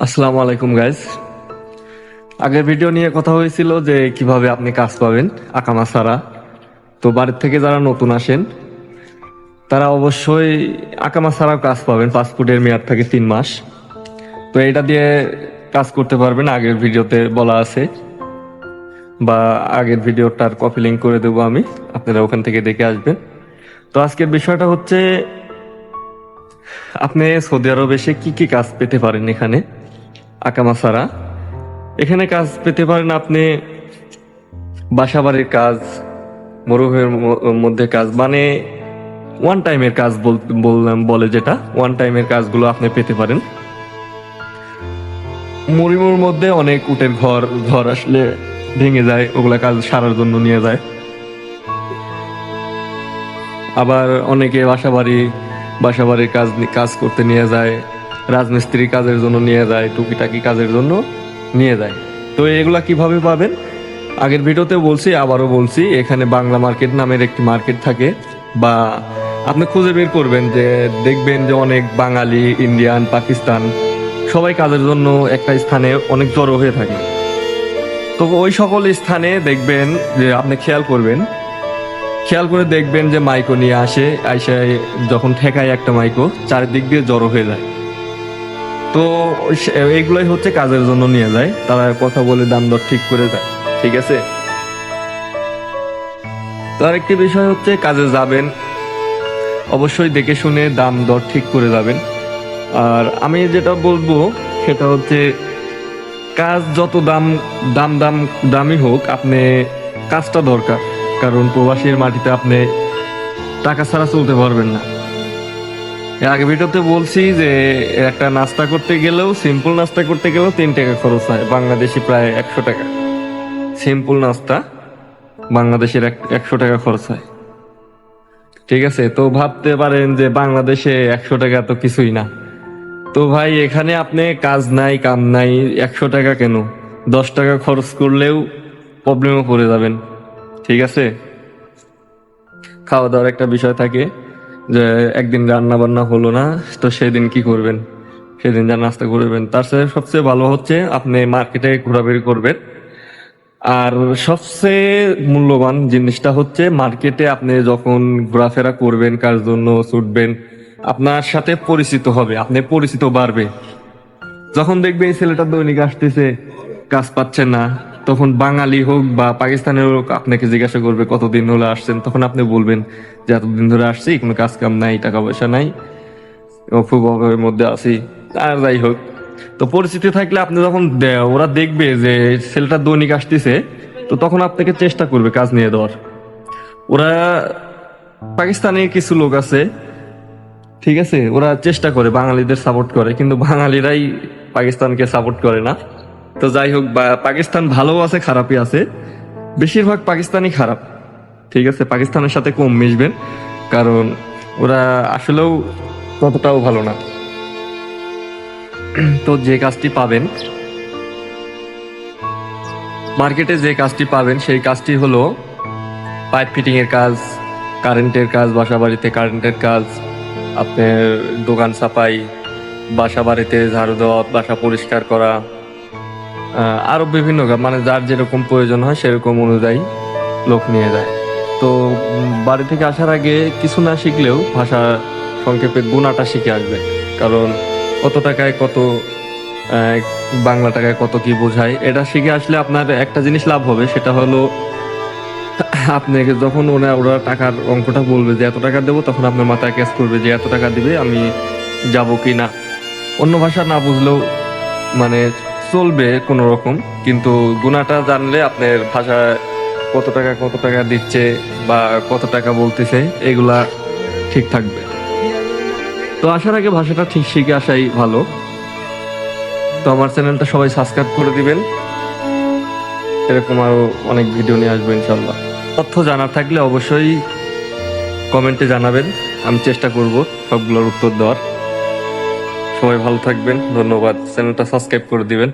আসসালামু আলাইকুম গাইজ আগের ভিডিও নিয়ে কথা হয়েছিল যে কীভাবে আপনি কাজ পাবেন আকামা ছাড়া তো বাড়ির থেকে যারা নতুন আসেন, তারা অবশ্যই আকামা ছাড়াও কাজ পাবেন। পাসপোর্টের মেয়াদ থাকে তিন মাস। তো এটা দিয়ে কাজ করতে পারবেন। আগের ভিডিওতে বলা আছে। বা আগের ভিডিওটার কপি লিঙ্ক করে দেবো আমি। আপনারা ওখান থেকে দেখে আসবেন। তো আজকের বিষয়টা হচ্ছে, আপনি সৌদি আরবে এসে কি কি কাজ পেতে পারেন এখানে? আকামা ছাড়া এখানে কাজ পেতে পারেন আপনি বাসাবাড়ির কাজ, মরুভূমির মধ্যে কাজ মানে ওয়ান টাইমের কাজ বল- বললাম, বলে যেটা ওয়ান টাইমের কাজগুলো আপনি পেতে পারেন। মরিমুর মধ্যে অনেক উটের ঘর ঘর আসলে ভেঙে যায়, ওগুলা কাজ সারার জন্য নিয়ে যায়। আবার অনেকে বাসাবাড়ি, বাসাবাড়ির কাজ কাজ করতে নিয়ে যায়। রাজমিস্ত্রি কাজের জন্য নিয়ে যায়, টুকিটাকি কাজের জন্য নিয়ে যায়। তো এগুলা কীভাবে পাবেন? আগের ভিডিওতে বলছি, আবারও বলছি, এখানে বাংলা মার্কেট নামের একটি মার্কেট থাকে বা আপনি খুঁজে বের করবেন যে দেখবেন যে অনেক বাঙালি, ইন্ডিয়ান, পাকিস্তান সবাই কাজের জন্য একটা স্থানে অনেক জড়ো হয়ে থাকে। তো ওই সকল স্থানে দেখবেন যে আপনি খেয়াল করবেন, খেয়াল করে দেখবেন যে মাইকো নিয়ে আসে, আইসা যখন ঠেকায় একটা মাইকো, চারিদিক দিয়ে জড়ো হয়ে যায়। তো এইগুলোই হচ্ছে কাজের জন্য নিয়ে যায়। তারা কথা বলে দাম দর ঠিক করে যায় ঠিক আছে? তো আরেকটি বিষয় হচ্ছে কাজে যাবেন। অবশ্যই দেখে শুনে দাম দর ঠিক করে যাবেন। আর আমি যেটা বলব, সেটা হচ্ছে কাজ যত দাম দাম দাম দামি হোক, আপনি কাজটা দরকার। কারণ প্রবাসীর মাটিতে আপনি টাকা ছাড়া চলতে পারবেন না। আগে ভিডিওতে বলছি যে, একটা নাস্তা করতে গেলেও সিম্পল নাস্তা করতে গেলেও তিন টাকা খরচ হয়, বাংলাদেশি প্রায় একশো টাকা। সিম্পল নাস্তা, বাংলাদেশের এক- একশো টাকা খরচ হয়। ঠিক আছে, তো ভাবতে পারেন যে, বাংলাদেশে একশো টাকা তো কিছুই না। তো ভাই, এখানে আপনি কাজ নাই, কাম নাই, একশো টাকা কেন? দশ টাকা খরচ করলেও প্রবলেমে পড়ে যাবেন। ঠিক আছে? খাওয়া দাওয়ার একটা বিষয় থাকে। যে একদিন রান্না বান্না হলো না, তো সেদিন কি করবেন? সেদিন যা নাস্তা করবেন। তার সাথে সবচেয়ে ভালো হচ্ছে আপনি মার্কেটে ঘোরাঘুরি করবেন। আর সবচেয়ে মূল্যবান জিনিসটা হচ্ছে মার্কেটে আপনি যখন ঘোরাফেরা করবেন, কার জন্য ছুটবেন, আপনার সাথে পরিচিত হবে, আপনি পরিচিত বাড়বে। যখন দেখবে এই ছেলেটা দৈনিক আসতেছে, কাজ পাচ্ছে না তখন বাঙালি হোক বা পাকিস্তানের হোক, আপনাকে জিজ্ঞাসা করবে কতদিন হলো আসছেন, তখন আপনি বলবেন যে, এতদিন ধরে আসছি, কোনো কাজ কাম নাই টাকা পয়সা নাই খুব অভাবের মধ্যে আছি আর যাই হোক। তো পরিস্থিতি থাকলে আপনি যখন ওরা দেখবে যে ছেলেটা দৈনিক আসতেছে, তো তখন আপনাকে চেষ্টা করবে কাজ নিয়ে দেওয়ার। ওরা, পাকিস্তানে কিছু লোক আছে, ঠিক আছে? ওরা চেষ্টা করে, বাঙালিদের সাপোর্ট করে, কিন্তু বাঙালিরাই পাকিস্তানকে সাপোর্ট করে না। তো যাই হোক পাকিস্তান ভালো আছে, খারাপই আছে। বেশিরভাগ পাকিস্তানই খারাপ। ঠিক আছে, পাকিস্তানের সাথে কম মিশবেন, কারণ ওরা আসলেও ততটাও ভালো না। তো যে কাজটি পাবেন, মার্কেটে যে কাজটি পাবেন, সেই কাজটি হলো পাইপ ফিটিং এর কাজ, কারেন্টের কাজ বাসা বাড়িতে কারেন্টের কাজ, আপনার দোকান সাফাই বাসা বাড়িতে ঝাড়ু দেওয়া, বাসা পরিষ্কার করা আহ, আরও বিভিন্ন মানে যার যেরকম প্রয়োজন হয় সেরকম অনুযায়ী লোক নিয়ে যায়। তো বাড়ি থেকে আসার আগে কিছু না শিখলেও ভাষা সংক্ষেপে গুণাটা শিখে আসবে। কারণ কত টাকায় কত বাংলা টাকায় কত কি বোঝায় এটা শিখে আসলে আপনার একটা জিনিস লাভ হবে সেটা হলো আপনাকে যখন ওরা ওরা টাকার অঙ্কটা বলবে যে এত টাকা দেবো তখন আপনার মাথায় ক্যাশ করবে যে এত টাকা দিবে আমি যাব কি না। অন্য ভাষা না বুঝলেও মানে চলবে কোনো রকম, কিন্তু গুণাটা জানলে আপনার ভাষা কত টাকা কত টাকা দিচ্ছে বা কত টাকা বলতেছে, এগুলা ঠিক থাকবে। তো আসার আগে ভাষাটা ঠিক শিখে আসাই ভালো। তো আমার চ্যানেলটা সবাই সাবস্ক্রাইব করে দিবেন। এরকম আরও অনেক ভিডিও নিয়ে আসব ইনশাল্লাহ তথ্য জানার থাকলে অবশ্যই কমেন্টে জানাবেন। আমি চেষ্টা করব সবগুলোর উত্তর দেওয়ার। সবাই ভালো থাকবেন। ধন্যবাদ। চ্যানেলটা সাবস্ক্রাইব করে দিবেন।